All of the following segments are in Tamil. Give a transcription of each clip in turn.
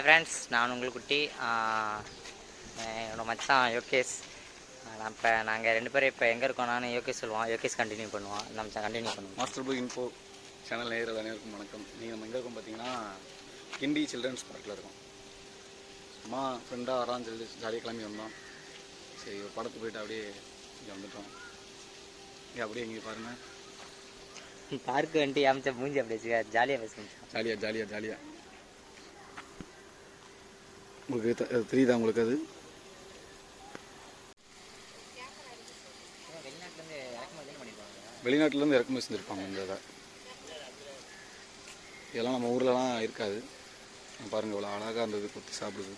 ஹாய் ஃப்ரெண்ட்ஸ் நான் உங்கள் குட்டி ஆஹ் என்னோட மச்சான் யோகேஷ். நான் இப்போ நாங்கள் ரெண்டு பேரும் இப்போ எங்கே இருக்கோம்னான்னு யோகேஷ் சொல்லுவான். யோகேஷ் கண்டினியூ பண்ணுவான். நம்ம மச்சான் கண்டினியூ பண்ணுவோம். மாஸ்டர் புக் இன்ஃபோ சேனல் நேயர்கள் அனைவருக்கும் வணக்கம். நீங்கள் நம்ம எங்கே இருக்கோம் பார்த்தீங்கன்னா கிண்டி சில்ட்ரன்ஸ் பார்க்கில் இருக்கோம். சும்மா ஃப்ரெண்டாக வரான்னு சொல்லி ஜாலியாக கிளம்பி வந்தோம். சரி ஒரு படத்துக்கு போயிட்டு அப்படியே இங்கே வந்துட்டோம். இங்கே அப்படியே இங்கே பாருங்கள் பார்க்கு வந்துட்டு அமைச்சா மூஞ்சி அப்படி வச்சுக்க. ஜாலியாக பேசுங்க ஜாலியாக ஜாலியாக ஜாலியாக உங்களுக்கு த- தெரியுதா உங்களுக்கு அது? வெளிநாட்டிலேருந்து இறக்குமதி செஞ்சுருப்பாங்க இந்த இதை. இதெல்லாம் நம்ம ஊர்லலாம் இருக்காது. பாருங்கள் இவ்வளோ அழகாக இருந்தது கொத்தி சாப்பிடுது.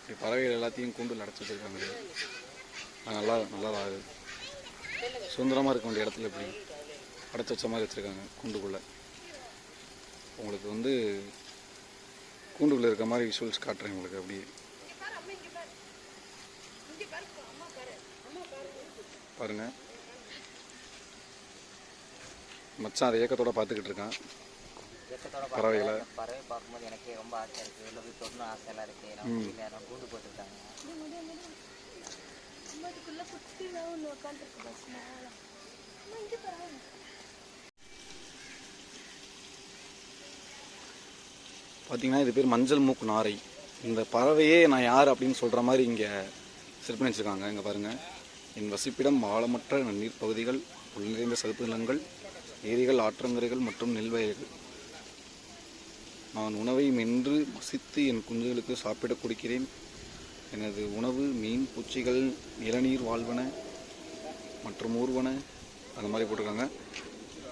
இப்படி பறவைகள் எல்லாத்தையும் கூண்டு அடைச்சி வச்சுருக்காங்க. அது நல்லா நல்லா சுதந்திரமாக இருக்க வேண்டிய இடத்துல இப்படி. அடைச்சி வச்ச மாதிரி வச்சுருக்காங்க கூண்டுக்குள்ளே. உங்களுக்கு வந்து கூண்டுக்குள்ளே இருக்க மாதிரி விஷுவல்ஸ் காட்டுறேன் உங்களுக்கு அப்படியே. பாருங்க. மச்சான் அதை ஏக்கத்தோட பார்த்துக்கிட்டு இருக்கான். பறவைகளை. பறவை பார்க்கும்போது எனக்கு ரொம்ப ஆசை இருக்குது வெளில போய் தொடணும் ஆசையெல்லாம் இருக்குது நம்ம கூண்டு போட்டுருக்காங்க. அதுக்குள்ள குட்டி ஒன்று உட்காந்துருக்கு பஸ் மேலே. அம்மா இங்கே பாரு. பார்த்தீங்கன்னா இது பேர் மஞ்சள் மூக்கு நாரை. இந்த பறவையே நான் யார் அப்படின்னு சொல்கிற மாதிரி இங்கே சிற்பனை வச்சுருக்காங்க இங்கே பாருங்கள் என் வசிப்பிடம் ஆழமற்ற நீர் பகுதிகள் உள் நிறைந்த சதுப்பு நிலங்கள் ஏரிகள் ஆற்றங்கரைகள் மற்றும் நெல்வயல்கள். நான் உணவை மென்று மசித்து என் குஞ்சுகளுக்கு சாப்பிட கொடுக்கிறேன். எனது உணவு மீன் பூச்சிகள் இளநீர் வாழ்வன மற்றும் ஊர்வன. அந்த மாதிரி போட்டிருக்காங்க.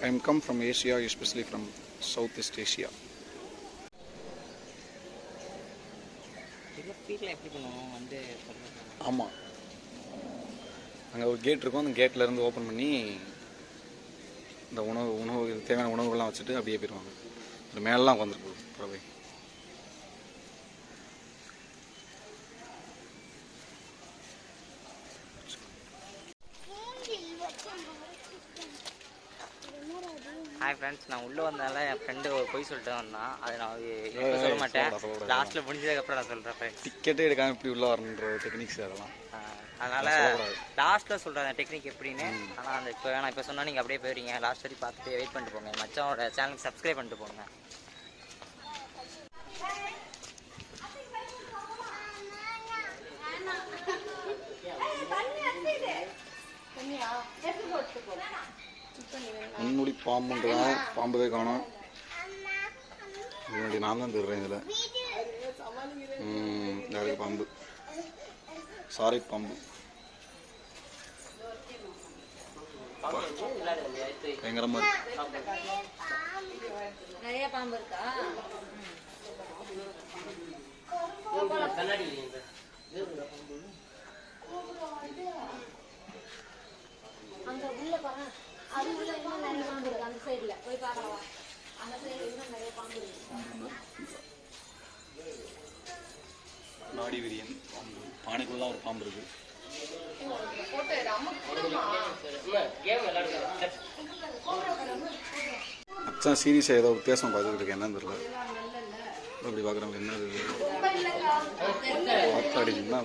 I am come from Asia especially from south east Asia இதில் வீட்டில் எப்படி பண்ணுவோம் வந்து சொல்லுங்க ஆமாம் அங்கே ஒரு கேட் இருக்கும். அந்த கேட்லேருந்து ஓப்பன் பண்ணி இந்த உணவு உணவு தேவையான உணவுகள்லாம் வச்சுட்டு அப்படியே போயிடுவாங்க. அது மேலெலாம் உட்காந்துருக்கு பறவை. ஃப்ரெண்ட்ஸ் நான் உள்ளே வந்ததால என் ஃப்ரெண்டு ஒரு பொய் சொல்லிட்டு வந்தான். அதை நான் இப்போ சொல்ல மாட்டேன். லாஸ்ட்டில் முடிஞ்சதுக்கப்புறம் நான் சொல்கிறேன் ஃப்ரெண்ட்ஸ் டிக்கெட்டே எடுக்காமல் இப்படி உள்ள வரணுன்ற டெக்னிக்ஸ் அதெல்லாம். அதனால். லாஸ்ட்டில் சொல்கிறேன் அந்த டெக்னிக் எப்படின்னு. ஆனால் அந்த இப்போ நான் இப்போ சொன்னால் நீங்கள் அப்படியே போயிடுங்க லாஸ்ட் வரைக்கும் பார்த்துட்டு வெயிட் பண்ணிட்டு போங்க. மச்சானோட சேனலுக்கு சப்ஸ்கிரைப் பண்ணிட்டு போங்க. முன்னுடி பாம்புன்றதான் பாம்புதே காணும். முன்னாடி நான் தான் தருறேன் இதில். யாருக்கு பாம்பு. சாரி பாம்பு. பயங்கரமா இருக்கு. பாம்பு இருக்கா? அங்க உள்ள பாரு. அது உள்ள இன்னும் நிறைய பாம்பு இருக்கு. அந்த சைடுல போய் பார்க்கலாம். அந்த சைடுல இன்னும் நிறைய பாம்பு இருக்கு. நாடி விரியன் பாம்பு. பானைக்குள்ள தான் ஒரு பாம்பு இருக்கு. அச்சான் சீரியஸாக ஏதோ வித்தியாசம் பார்த்துக்கிட்டு இருக்கேன். என்னன்னு தெரியல. அப்படி பார்க்குறவங்க என்ன இது? ஆத்தாடி என்ன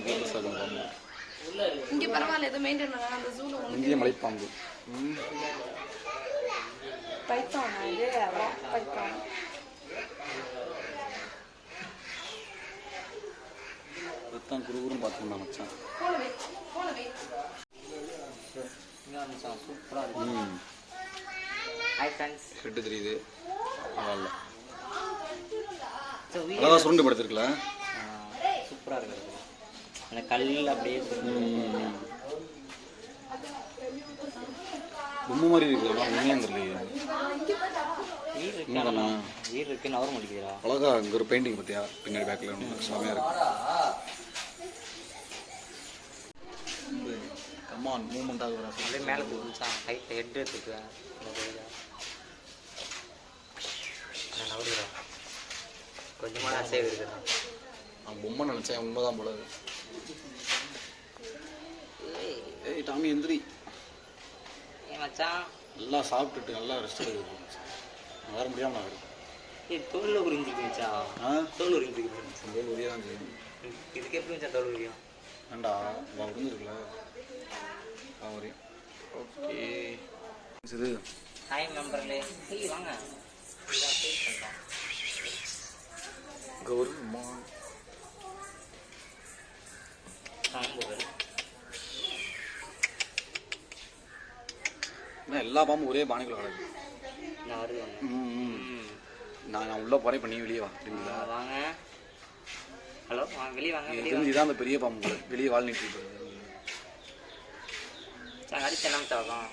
இங்க பரவாயில்ல எதுவும் மெயின்டைன் பண்ணலாம். அந்த ஜூல இந்திய மலைப்பாம்பு. பைத்தான் இது? பைத்தான். இதுதான் குறுகுறுன்னு பார்த்துருந்தான் மச்சான். ஹெட்டு தெரியுது. அழகா சுருண்டு படுத்துருக்கல. சூப்பராக இருக்குது அந்த கல் அப்படியே பொம்மை மாதிரி இருக்குது? ஆனால் உண்மையாக தெரியலையே. வீடு இருக்கு உண்மைதானா வீடு இருக்கு நவர முடிக்கிறா அழகா இங்கே ஒரு பெயிண்டிங் பார்த்தியா பின்னாடி பேக்கில் ஒன்று செமையாக இருக்கு. கமான் மூமெண்ட் ஆகுறா அப்படியே மேலே போச்சுச்சான் ஹைட் ஹெட் எடுத்துக்குவேன் நவடுறா கொஞ்சமாக அசைவு இருக்குதான் பொம்மை நினச்சேன் உண்மைதான் போல. ஏய் டாமி எந்திரி. மச்சான். நல்லா சாப்பிட்டுட்டு நல்லா ரெஸ்ட் எடுக்க நான் வர முடியாமல் நான் இருக்கேன். ஏய் தோலில் உறிஞ்சிக்கு மச்சான். ஆ? தோல் உறிஞ்சிக்கு இந்த உரிய தான் செய்யணும் இதுக்கு எப்படி மச்சான் தோல் உரியும் வேண்டா அவன் விழுந்துருக்குல அவன் வரையும் ஓகே. இது. ஹாய் நண்பர்களே. சரி வாங்க. கௌரவமா சாம்புகள் என்ன எல்லா பாம்பும் ஒரே பானைக்குள்ள கிடக்கு. நான் நான் நான் உள்ளே போகிறேன் இப்போ நீ வெளியே வா வாங்க. ஹலோ வாங்க வெளியே வாங்க வெளியே தெரிஞ்சு தான் அந்த பெரிய பாம்பு. வெளியே வாழ். சார் அடிச்சு என்ன தாக்கம்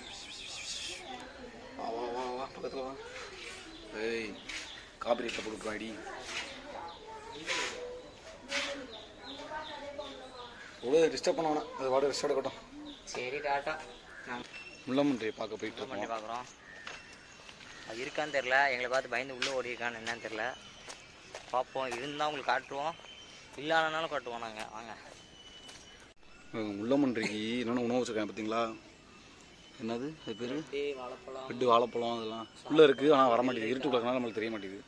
வா வா வா வா பக்கத்தில் வா. ஏய் காப்பிரைட்டில் போட்டு அடி எவ்வளோ டிஸ்டர்ப் பண்ண வேணாம் அது வாட ரெஸ்ட் எடுக்கட்டும். சரி டாட்டா. முள்ளமன்றியை பார்க்க போயிட்டு பண்ணி பார்க்குறோம். அது இருக்கான்னு தெரில எங்களை பார்த்து பயந்து உள்ளே ஓடி இருக்கான்னு என்னன்னு தெரில பார்ப்போம். இருந்தால் உங்களுக்கு காட்டுவோம். இல்லாதனாலும் காட்டுவோம் நாங்கள் வாங்க. முள்ளமன்றிக்கு என்னென்ன உணவு வச்சுருக்கேன் பார்த்தீங்களா? என்னது? அது பேர்? ரெட்டு வாழைப்பழம். அதெல்லாம். உள்ளே இருக்குது ஆனால் வர மாட்டேங்குது. இருட்டு உள்ளக்கனால நம்மளுக்கு தெரிய மாட்டேங்குது.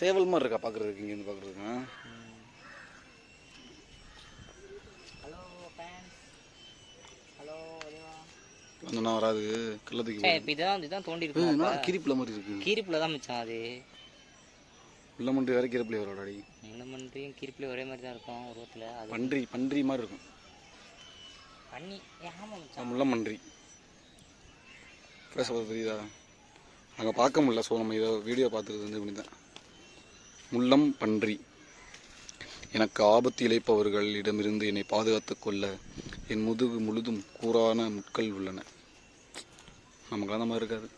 சேவல் மாதிரி இருக்கா பார்க்குறதுக்கு இங்கேருந்து பார்க்குறதுக்கு ஹலோ ஃபேன்ஸ் ஹலோ வந்தோன்னா வராது. கள்ளத்துக்கு சரி இப்போ இதுதான் தோண்டி என்ன கிரிப்பில் மாதிரி இருக்குது கீரிப்பில் தான் மிச்சம் அது. முள்ளமன்றி வேற கிரிப்பில் வரோட அடி முள்ளமன்றியும் கீரிப்பில் ஒரே மாதிரி தான் இருக்கும் உருவத்தில் அது பன்றி பன்றி மாதிரி இருக்கும். பண்ணி ஆமாம் மச்சான். முள்ளமன்றி பேச தெரியுதா? அங்கே பார்க்க முடியல ஸோ நம்ம இதை வீடியோ பார்த்துறது வந்து தான் முள்ளம் பன்றி. எனக்கு ஆபத்து இழைப்பவர்களிடமிருந்து என்னை பாதுகாத்துக் கொள்ள என் முதுகு முழுதும் கூரான முட்கள் உள்ளன. நமக்கு அந்த மாதிரி இருக்காது.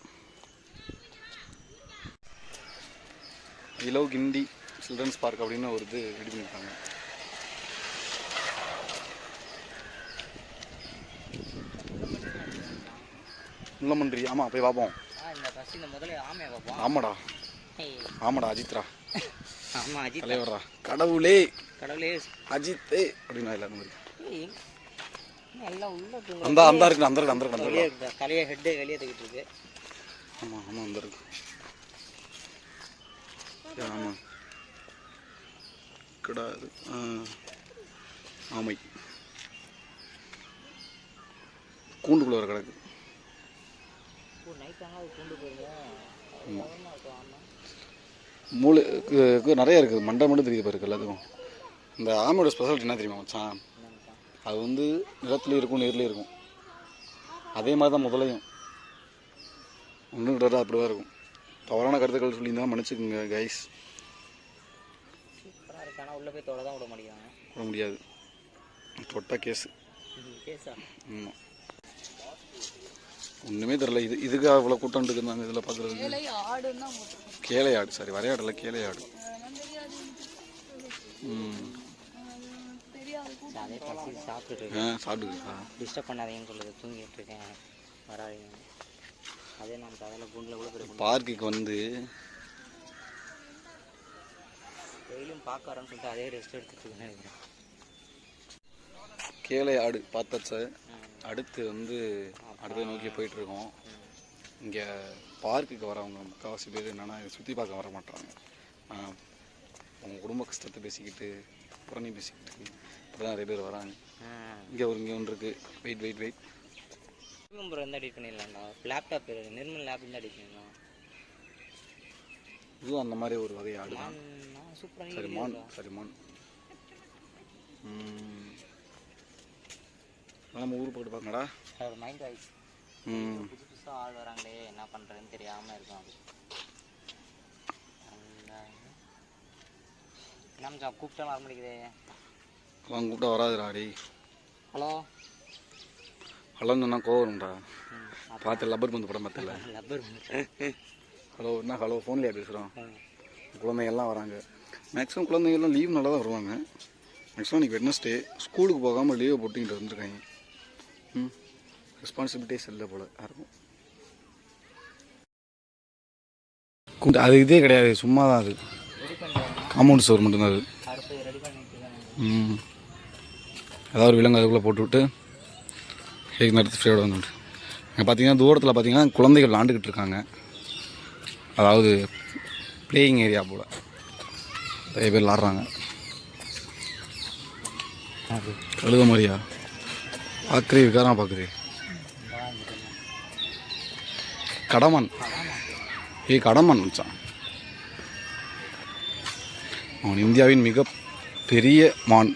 இலவ் கிண்டி சில்ட்ரன்ஸ் பார்க் அப்படின்னு ஒரு இது ரெடி பண்ணியிருக்காங்க. முள்ளமன்றி ஆமாம் போய் பார்ப்போம். ஆமாடா. ஆமாடா அஜித்ரா. ஆமா அஜித் தலைவர்ரா கடவுளே. கடவுளே. அஜித்தே. அப்படின்னு இல்லை அந்த மாதிரி ஏய், என்ன எல்லாம் உள்ள தூங்குற அந்த அந்த இருக்கு அந்த இருக்கு அந்த இருக்கு வெளியே இருக்கு. தலையை ஹெட்டு வெளியே தூக்கிட்டு இருக்கு. ஆமாம் ஆமாம் அந்த இருக்கு. ஆமாம் கிடாது. ஆமை. கூண்டுக்குள்ள ஒரு கிடக்கு. மூளை நிறைய இருக்குது. மண்டை மட்டும் தெரியுது பாருக்கு எல்லாத்துக்கும். இந்த ஆமையோட ஸ்பெஷாலிட்டி என்ன தெரியுமா மச்சான்? அது வந்து நிலத்துலேயும் இருக்கும் நீர்லேயும் இருக்கும். அதே மாதிரி தான் முதலையும். ஒன்றும் கிட்ட அப்படி தான் இருக்கும். தவறான கருத்துக்கள் சொல்லியிருந்தா மன்னிச்சுக்குங்க கைஸ் உள்ளே போய் தொலை தான் விட மாட்டேங்கிறாங்க. விட முடியாது. தொட்டா கேஸு ஆமாம் ஒன்றுமே தெரில இது இதுக்கு அவ்வளோ கூட்டம் இருக்குந்தாங்க இதில் பார்க்குறதுக்கு கேளை ஆடு சாரி வரையாடல கேளை ஆடு. ம். அதே பசி சாப்பிட்டுட்டு ஆ சாப்பிட்டுக்கா டிஸ்டர்ப் பண்ணாதீங்கன்னு சொல்லுது. தூங்கிட்டு இருக்கேன். வராதீங்க. அதே நம்ம அதில் குண்டில் கூட போய் பார்க்குக்கு வந்து டெய்லியும் பார்க்க வரேன்னு சொல்லிட்டு அதே ரெஸ்ட் எடுத்துட்டு நினைக்கிறேன். கேளை ஆடு பார்த்தாச்ச? அடுத்து வந்து அடுத்த நோக்கி போயிட்டு இருக்கோம். இங்கே பார்க்குக்கு வரவங்க முக்கால்வாசி பேர் என்னென்னா இதை சுற்றி பார்க்க வர மாட்டாங்க அவங்க குடும்ப கஷ்டத்தை பேசிக்கிட்டு புறணி பேசிக்கிட்டு இப்படி தான் நிறைய பேர் வராங்க. இங்கே ஒரு இங்கே ஒன்று இருக்குது வெயிட் வெயிட் வெயிட் நம்பர் வந்து எடிட் பண்ணிடலாம்டா. லேப்டாப் நிர்மல் லேப் வந்து எடிட் பண்ணிடலாம். இதுவும் அந்த மாதிரி ஒரு வகை ஆடு சரி மான் சரி மான். நம்ம ஊர் போட்டு பார்க்கணடா ஒரு மைண்ட் ஆயிடுச்சு புதுசு புதுசாக ஆள் வராங்களே என்ன பண்ணுறதுன்னு தெரியாமல் இருக்கும் அது மச்சான் கூப்பிட்டா வர முடியுதே அவங்க கூப்பிட்டா வராதுடா டேய். ஹலோ. ஹலோன்னு சொன்னா கோவம் வரும்டா ம் பார்த்து லப்பர் பந்து படம் பார்த்தல லப்பர் ஹலோ என்ன ஹலோ ஃபோன்லேயே பேசுகிறோம் குழந்தைங்க எல்லாம் வராங்க. மேக்ஸிமம் குழந்தைங்கள்லாம் லீவ் நல்லா தான் வருவாங்க. மேக்ஸிமம் இன்னைக்கு வெட்னஸ்டே ஸ்கூலுக்கு போகாமல் லீவை போட்டுக்கிட்டு வந்துருக்காங்க ம் ரெஸ்பான்சிபிலிட்டிஸ் இல்லை போல் யாருக்கும். அது இதே கிடையாது சும்மா தான் அது காம்பவுண்ட் ஸ்டோர் மட்டும்தான் அது. ம். ஏதாவது ஒரு விலங்கு அதுக்குள்ளே போட்டுவிட்டு ஹேக் நடத்தி ஃப்ரீயோட வந்துட்டு இங்கே பார்த்தீங்கன்னா தூரத்தில் பார்த்தீங்கன்னா குழந்தைகள் விளாண்டுக்கிட்டு இருக்காங்க. அதாவது ப்ளேயிங் ஏரியா போல். நிறைய பேர் விளாட்றாங்க. கழுத மாதிரியா? பார்க்குறே விகாரம் பார்க்குறே கடமன். ஏய் கடமன் வச்சான் அவன் இந்தியாவின் மிக பெரிய மான்.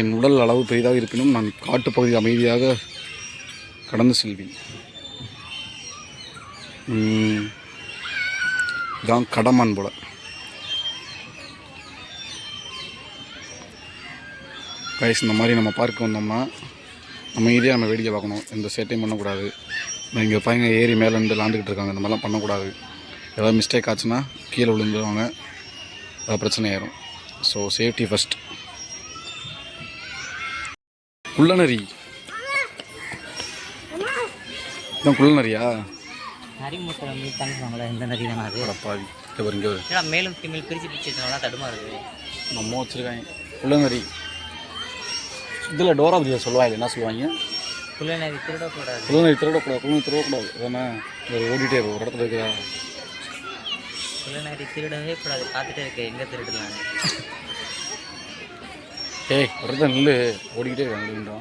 என் உடல் அளவு பெரிதாக இருப்பினும் நான் காட்டுப்பகுதி அமைதியாக கடந்து செல்வேன். இதான் கடமான் போல. கைஸ் இந்த மாதிரி நம்ம பார்க்க வந்தோம்னா நம்ம ஏரியா நம்ம வேடிக்கை பார்க்கணும். எந்த சேட்டையும் பண்ணக்கூடாது. இங்கே பையங்க ஏறி மேலே இருந்து விளாண்டுக்கிட்டு இருக்காங்க. இந்த மாதிரிலாம் பண்ணக்கூடாது. ஏதாவது மிஸ்டேக் ஆச்சுன்னா கீழே விழுந்துருவாங்க. அது பிரச்சனை ஆயிரும். ஸோ சேஃப்டி ஃபஸ்ட் குள்ளநரி. இதான் குள்ளநரியா? நரி மூட்டை மீட் தாங்க இந்த நரி தானே அது? பாவி இங்கே வரும் இங்கே வரும் ஏன்னா மேலும் ஃபீமேல் பிரித்து பிரித்து வச்சனால தடுமாறுது நம்ம வச்சுருக்காங்க. குள்ளநரி. இதில் டோரா புதிய சொல்லுவாங்க என்ன சொல்லுவாங்க? புள்ள நரி திருடக்கூடாது. குள்ளநரி திருடக்கூடாது குள்ளநரி திருடக்கூடாது. இது ஓடிட்டே இருக்கும் ஒரு இடத்துல இருக்குதா? புள்ள நரி திருடவே கூடாது பார்த்துட்டே இருக்கு எங்கே திருடலான்னு ஏய் ஒரு இடத்துல நில்லு. ஓடிக்கிட்டே இருக்காங்க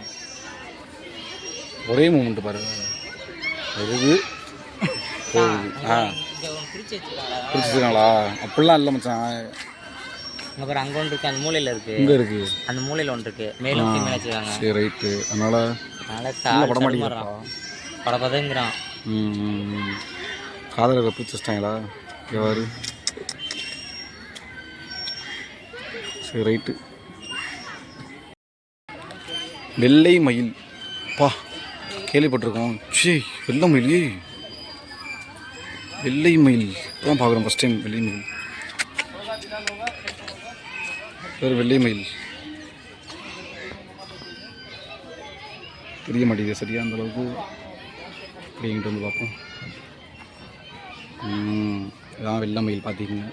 ஒரே மூமெண்ட் பாரு. வருது போகுது. ஆ. பிடிச்சிருக்காங்களா அப்படிலாம் இல்லை மச்சான். அங்கே பாரு அங்கே ஒன்று இருக்குது அந்த மூலையில் இருக்குது இங்கே இருக்கு. அந்த மூலையில் ஒன்று இருக்குது மேலும் ஃபீமேல் வச்சுருக்காங்க. சரி ரைட்டு. அதனால அதனால நல்லா பட தாள் மாட்டேங்கிறான் பட பதங்கிறான். ம் ம், ம். காதல பிடிச்சி வச்சிட்டாங்களா? எவ்வாறு சரி ரைட்டு. வெள்ளை மயில். பா கேள்விப்பட்டிருக்கோம். சே வெள்ளை மயில் வெள்ளை மயில். இப்போதான் பார்க்குறோம் ஃபஸ்ட் டைம் வெள்ளை மயில். பேர் வெள்ளை மயில். தெரிய மாட்டேங்குது சரியா அந்த அளவுக்கு? அப்படிங்கிட்டு வந்து பார்ப்போம். இதான் வெள்ளை மயில் பார்த்தீங்கன்னா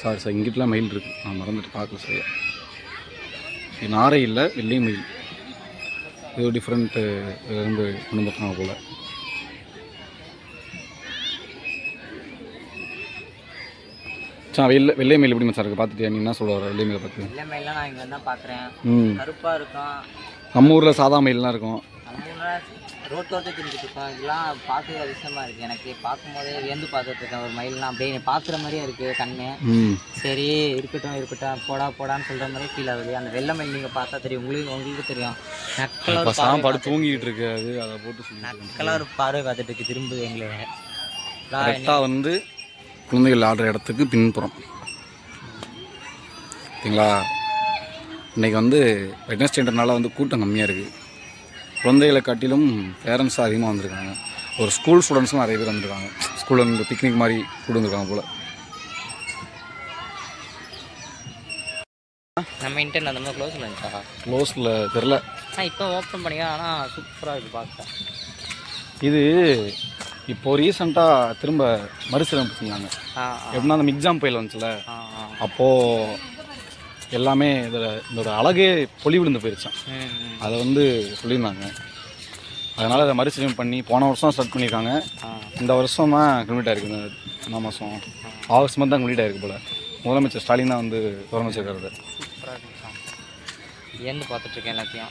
சார் சார் இங்கிட்டலாம் மயில் இருக்குது நான் மறந்துட்டு பார்க்கல சரியா. நாரை இல்லை வெள்ளை மயில். இது டிஃப்ரெண்ட்டு இருந்து கொண்டு வந்துட்டாங்க போல். சா வெள்ளை வெள்ளை மயில் எப்படி மச்சான் இருக்குது பார்த்துட்டியா? நீ என்ன சொல்ல வர? வெள்ளை மயிலை பார்த்து. இல்லை மயிலாம் நான் இங்கே தான் பார்க்குறேன் கருப்பாக இருக்கும். நம்ம ஊரில் சாதா மயில்லாம் இருக்கும். ரோட்டோட்டே திரிஞ்சிட்டு இருக்கோம். இதெல்லாம் பார்க்கவே அதிசயமாக இருக்குது எனக்கு பார்க்கும்போதே வியந்து பார்த்துட்டு இருக்கேன். ஒரு மயில்லாம் அப்படியே பார்க்குற மாதிரியே இருக்குது கண்ணு. சரி இருக்கட்டும் இருக்கட்டும். போடா போடான்னு சொல்கிற மாதிரி ஃபீல் ஆகுது. அந்த வெள்ளை மயில் நீங்கள் பார்த்தா தெரியும். உங்களுக்கு உங்களுக்கு தெரியும். நக்கலாக படுத்து தூங்கிட்டு இருக்கு. அது அதை போட்டு நக்கலாக ஒரு பார்வை பார்த்துட்டு இருக்கு. திரும்ப எங்களை. கரெக்டாக வந்து குழந்தைகள் ஆடுற இடத்துக்கு பின்புறம். ஓகேங்களா இன்றைக்கி வந்து வெட்னஸ்டேன்றனால வந்து கூட்டம் கம்மியாக இருக்குது குழந்தைகளை காட்டிலும் பேரண்ட்ஸ் அதிகமாக வந்திருக்காங்க. ஒரு ஸ்கூல் ஸ்டூடெண்ட்ஸும் நிறைய பேர் வந்திருக்காங்க. ஸ்கூலில் இருந்து பிக்னிக் மாதிரி கூட்டு வந்திருக்காங்க போல். நம்ம இன்டர்ன் அந்த மாதிரி க்ளோஸில் இருந்துச்சா க்ளோஸில் தெரில ஆனால் இப்போ ஓப்பன் பண்ணிக்க ஆனால் சூப்பராக இருக்குது பார்க்க. இது இப்போ ரீசெண்டாக திரும்ப மறுசீரமைப்பு செஞ்சாங்க ஆ எப்படின்னா அந்த மிக்ஜாம் புயல் வந்துச்சுல. ஆ ஆ. அப்போது எல்லாமே இதோட இதோட அழகே பொலி விழுந்து போயிருச்சான் அதை வந்து சொல்லியிருந்தாங்க. அதனால் அதை மறுசீரமைப்பு பண்ணி போன வருஷம் ஸ்டார்ட் பண்ணியிருக்காங்க. இந்த வருஷம் தான் கம்ப்ளீட் ஆயிருக்கு. இந்த இந்த மாதம் ஆகஸ்ட் மந்த் தான் கம்ப்ளீட் ஆயிருக்கு போல். முதலமைச்சர் ஸ்டாலின் தான் வந்து இருக்கு ஏந்து பார்த்துட்ருக்கேன் எல்லாத்தையும்.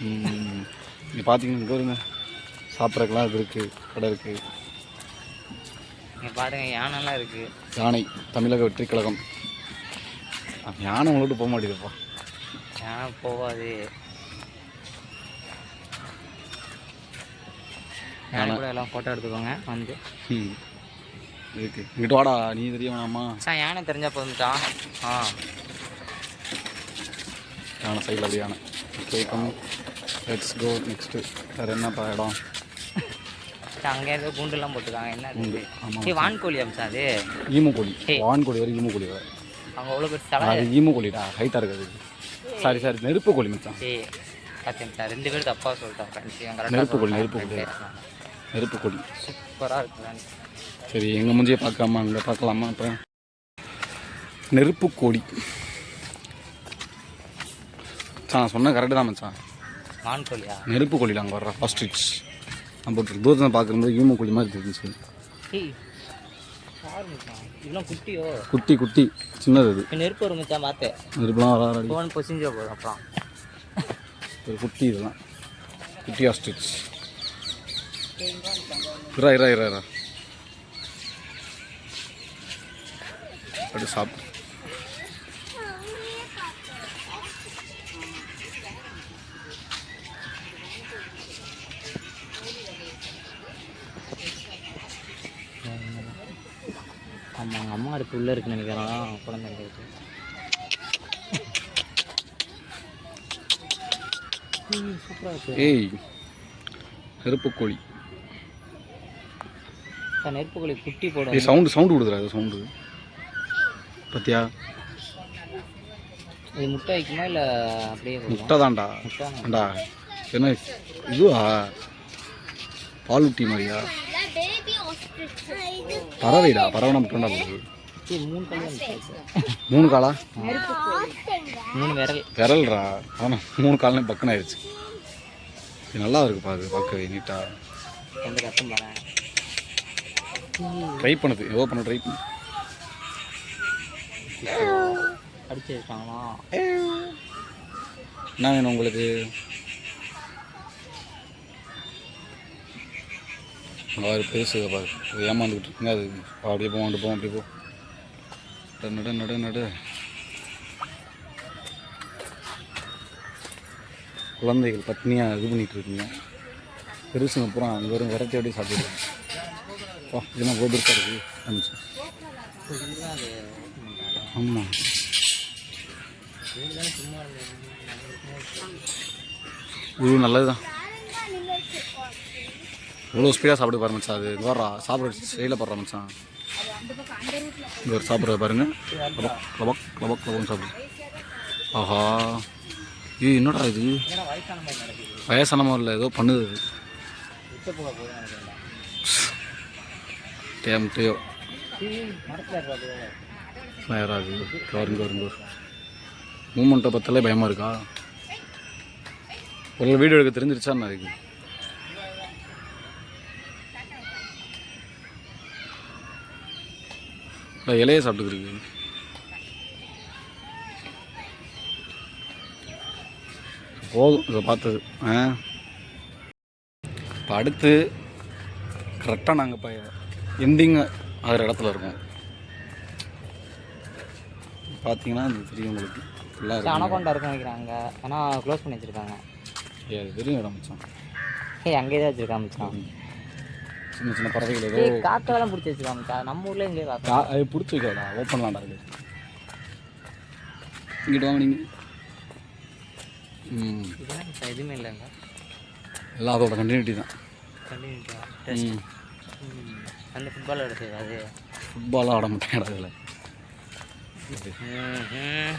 இங்கே பார்த்தீங்கன்னா இங்கே வருங்க சாப்பிட்றதுக்கெல்லாம் இது இருக்குது கடை இருக்குது இங்கே பாருங்க யானைலாம் இருக்குது யானை தமிழக வெற்றி கழகம் ஆ, யானை உங்களோட போக மாட்டேங்குதுப்பா. யானை போகாது. யானை கூட எல்லாம் ஃபோட்டோ எடுத்துக்கோங்க வந்து. ம். இருக்கு. இங்கிட்டு வாடா. நீ தெரிய வேணாமா சார் யானை தெரிஞ்சா போதும்ட்டான் ஆ. யானை சைடில் அப்படி யானை. Okay come let's go next வேறு என்னப்பா இடம்? அங்கே ஏதோ கூண்டுலாம் போட்டுருக்காங்க. என்ன இருக்குது ஆமாம் வான்கோழி அம்சா அது. ஈமு கோழி ஏய். வான் கோழி வரை ஈமு கோழி வரை அவங்க அவ்வளோ பேர் தலை. அது ஈமு கோழிடா ஹைட்டாக இருக்குது. சாரி சாரி நெருப்பு கோழி மச்சான். ஏய் பார்த்தேன் சார் ரெண்டு பேரும் தப்பாக ஃப்ரெண்ட்ஸ் நெருப்பு கோழி, நெருப்பு கோழி. நெருப்பு கோழி. சூப்பராக இருக்கு friends. சரி எங்கள் மூஞ்சியை பார்க்காம அங்கே பார்க்கலாமா அப்புறம்? நெருப்பு கோழி. நான் சொன்ன கரெக்டு தான் மச்சான். வான்கோழியா நெருப்பு கோழியில் அங்கே வர்ற ஃபர்ஸ்ட் ரிச் நம்ம தூரத்தில் பார்க்கும்போது ஈம குழி மாதிரி மச்சான் இதெல்லாம் குட்டியோ? குட்டி குட்டி. சின்னது அது இப்போ நெருப்பு வரும் மச்சான் பார்த்தேன் நெருப்புலாம் வர வர அடி. ஃபோன் பொசிஞ்சோ போதும் அப்புறம். ஒரு குட்டி இதெல்லாம். குட்டி ஆஸ்டிச் இரா இரா இரா இரா அப்படி சாப்பிட்டு அடுப்பு உள்ளே இருக்குன்னு நினைக்கிறேன். குழந்தை இருக்கு சூப்பராக இருக்கு. ஏய் நெருப்பு கோழி. சார் நெருப்பு கோழி குட்டி போட. சவுண்டு சவுண்டு கொடுக்குறா அது சவுண்டு. பார்த்தியா இது முட்டை வைக்குமா இல்லை அப்படியே முட்டை தான்டா முட்டை ஏண்டா என்ன இதுவா? பால் ஊட்டி மாதிரியா பறவைடா பறவைனா மட்டும்டா போகுது மூணு கால் மூணு விரல். விரல்றா. ஆனால் மூணு கால்னு பக்கம் ஆயிடுச்சு இது நல்லா இருக்கு பாரு பார்க்கவே நீட்டா ட்ரை பண்ணுது. ஏதோ பண்ண ட்ரை பண்ணு. அடிச்சு வச்சிட்டாங்களா என்ன வேணும் உங்களுக்கு? பாரு பெருசு பாரு. ஏமாந்துக்கிட்டு இருக்குங்க அது. அப்படியே போவோம் அப்படி போவோம் அப்படி போ. நடு நடு நடு நடு. குழந்தைகள் பட்னியாக இது பண்ணிகிட்டு இருக்கீங்க. பெருசுங்க பூரா அங்கே வரும் விரட்டி அப்படியே சாப்பிடுவாங்க ஓ இதெல்லாம் கோபுரத்தா இருக்குது அனுப்பிச்சு ஆமாம் இதுதான் இது நல்லது தான் இவ்வளோ ஸ்பீடாக சாப்பிட பாரு மச்சான் அது. வர்றா சாப்பிட செயல படுறா மச்சான். இங்கே ஒரு சாப்பிட்றது பாருங்கள் லபக் லபக் லபக் ஆஹா. இது என்னடா இது? வயசான மாதிரி இல்லை ஏதோ பண்ணுது டேம் டேயோ நேராது வருங்க வருங்க மூமெண்ட்டை பார்த்தாலே பயமாக இருக்கா? ஒரு வீடியோ எடுக்க தெரிஞ்சிருச்சா என்ன இருக்குது இல்லை இலையை சாப்பிட்டுக்கிருக்கு போதும் இதை பார்த்தது. ஆ. இப்போ அடுத்து கரெக்டாக நாங்கள் இப்போ எண்டிங் ஆகிற இடத்துல இருக்கோம். பார்த்தீங்கன்னா அது தெரியும் உங்களுக்கு. ஃபுல்லாக அனகொண்டா இருக்கும் நினைக்கிறாங்க. ஏன்னா க்ளோஸ் பண்ணி வச்சிருக்காங்க. ஏய், அது தெரியும் இடம் மச்சான். ஏய் அங்கேயே தான் வச்சிருக்காங்க மச்சான். சின்ன சின்ன பறவைகள் ஏதோ காக்கெல்லாம் பிடிச்சி வச்சிருக்காங்க. நம்ம ஊர்ல எங்கேயே காக்கா அது பிடிச்சி வைக்காதா ஓப்பன்லாண்டா இருக்கு இங்கிட்டு வாங்க நீங்கள் ம். எதுவுமே இல்லைங்க. எல்லாம் அதோட கண்டினியூட்டி தான். கண்டினியூட்டா அந்த ஃபுட்பால் எடுத்து அது. ஃபுட்பாலாம் ஆட மாட்டேன் இதில். ம்